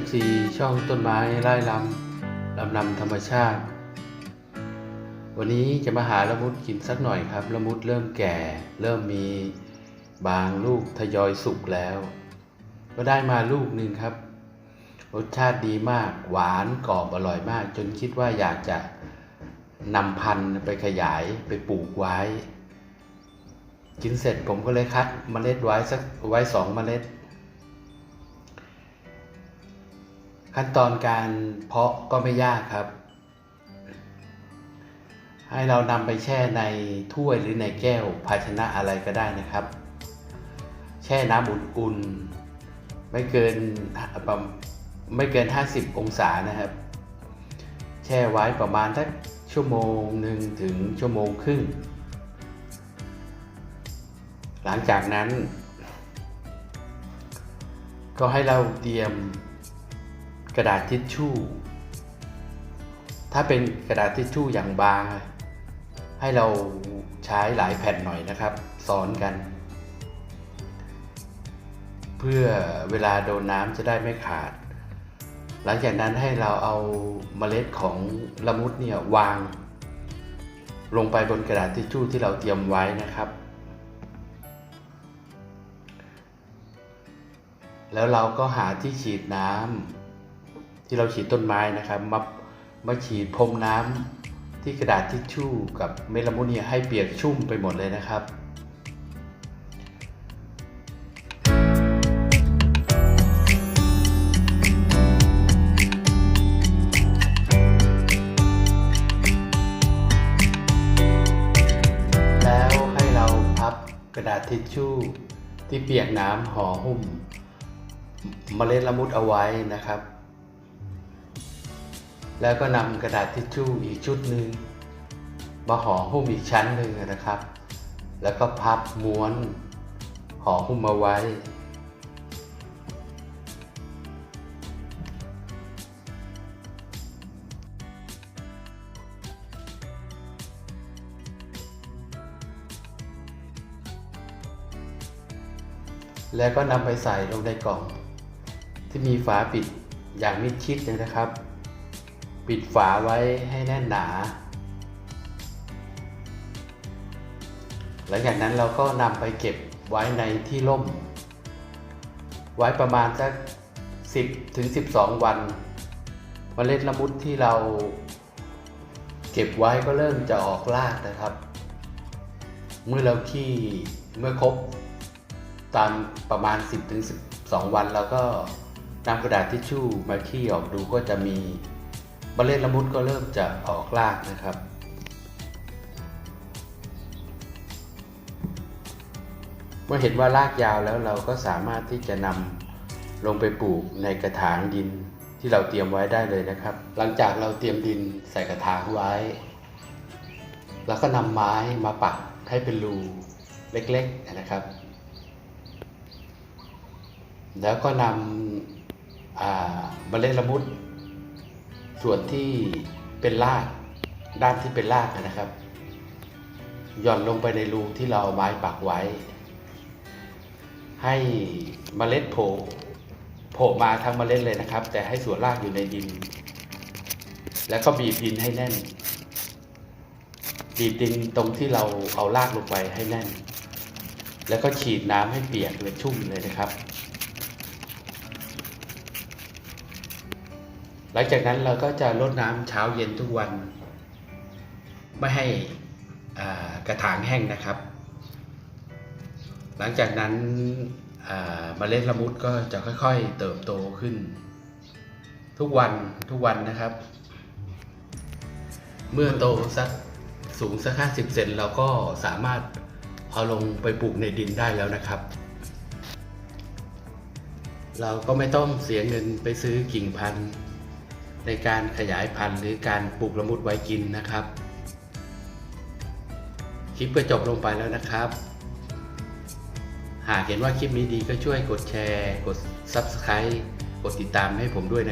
FC ช่องต้นไม้ไร่ลำลำนำธรรมชาติ วันนี้จะมาหาละมุดกินสักหน่อยครับละมุดเริ่มแก่ เริ่มมีบางลูกทยอยสุกแล้ว ก็ได้มาลูกหนึ่งครับ รสชาติดีมากหวานกรอบอร่อยมาก จนคิดว่าอยากจะนำพันธุ์ไปขยายไปปลูกไว้ กินเสร็จผมก็เลยคัดเมล็ดไว้สักไว้สองเมล็ด ขั้นตอนการเพาะก็ไม่ยากครับ ให้เรานำไปแช่ในถ้วยหรือในแก้วภาชนะอะไรก็ได้นะครับ แช่น้ำอุ่นๆไม่เกินไม่เกิน 50 องศานะครับ แช่ไว้ประมาณสักชั่วโมงหนึ่งถึงชั่วโมงครึ่ง หลังจากนั้น ก็ให้เราเตรียม กระดาษทิชชู่ ถ้าเป็นกระดาษทิชชู่อย่างบาง ให้เราใช้หลายแผ่นหน่อยนะครับซ้อนกัน เพื่อเวลาโดนน้ำจะได้ไม่ขาด หลังจากนั้นให้เราเอาเมล็ดของละมุดเนี่ยวาง ลงไปบนกระดาษทิชชู่ที่เราเตรียมไว้นะครับแล้วเราก็หาที่ฉีดน้ำ ที่เราฉีดต้นไม้นะครับมามาฉีดพรมน้ำที่กระดาษทิชชู่กับเมลาโมเนียให้เปียกชุ่มไปหมดเลยนะครับแล้วให้เราพับกระดาษทิชชู่ที่เปียกน้ำห่อหุ้มเมล็ดละมุดเอาไว้นะครับ แล้วก็นำกระดาษทิชชู่อีกชุดหนึ่งมาห่อหุ้มอีกชั้นหนึ่งนะครับ แล้วก็พับม้วนห่อหุ้มเอาไว้ แล้วก็นำไปใส่ลงในกล่อง ที่มีฝาปิดอย่างมิดชิดเลยนะครับ ปิดฝาไว้ให้แน่นหนา หลังจากนั้นเราก็นำไปเก็บไว้ในที่ร่ม ไว้ประมาณสัก 10ถึง12 วันเมล็ดละมุดที่เราเก็บไว้ก็เริ่มจะออกรากนะครับ เมื่อเราขี้เมื่อครบ ตามประมาณ 10ถึง12 วันแล้วก็นำกระดาษทิชชู่มาขี้ออกดูก็จะมี เมล็ดละมุดก็เริ่มจะออกรากนะครับ เมื่อเห็นว่ารากยาวแล้วเราก็สามารถที่จะนำลงไปปลูกในกระถางดินที่เราเตรียมไว้ได้เลยนะครับ หลังจากเราเตรียมดินใส่กระถางไว้ แล้วก็นำไม้มาปักให้เป็นรูเล็กๆนะครับ แล้วก็นำเมล็ดละมุด ส่วนที่เป็นรากด้านที่เป็นรากนะครับหย่อนลงไปในรูที่เราเอาไม้ปักไว้ ให้เมล็ดโผล่โผล่มาทั้งเมล็ดเลยนะครับ แต่ให้ส่วนรากอยู่ในดิน แล้วก็บีบดินให้แน่น บีบดินตรงที่เราเอารากลงไปให้แน่น แล้วก็ฉีดน้ำให้เปียกเลยชุ่มเลยนะครับ หลังจากนั้นเราก็จะรดน้ำเช้าเย็นทุกวัน ไม่ให้กระถางแห้งนะครับ หลังจากนั้นเมล็ดละมุดก็จะค่อยๆเติบโตขึ้น ทุกวันทุกวันนะครับ เมื่อโตสักสูงสัก50เซนเราก็สามารถเอาลงไปปลูกในดินได้แล้วนะครับ เราก็ไม่ต้องเสียเงินไปซื้อกิ่งพันธุ์ ในการขยายพันธุ์หรือการปลูกละมุดไว้กินนะครับ คลิปก็จบลงไปแล้วนะครับ หากเห็นว่าคลิปนี้ดีก็ช่วยกดแชร์ กด Subscribe กดติดตามให้ผมด้วยนะครับ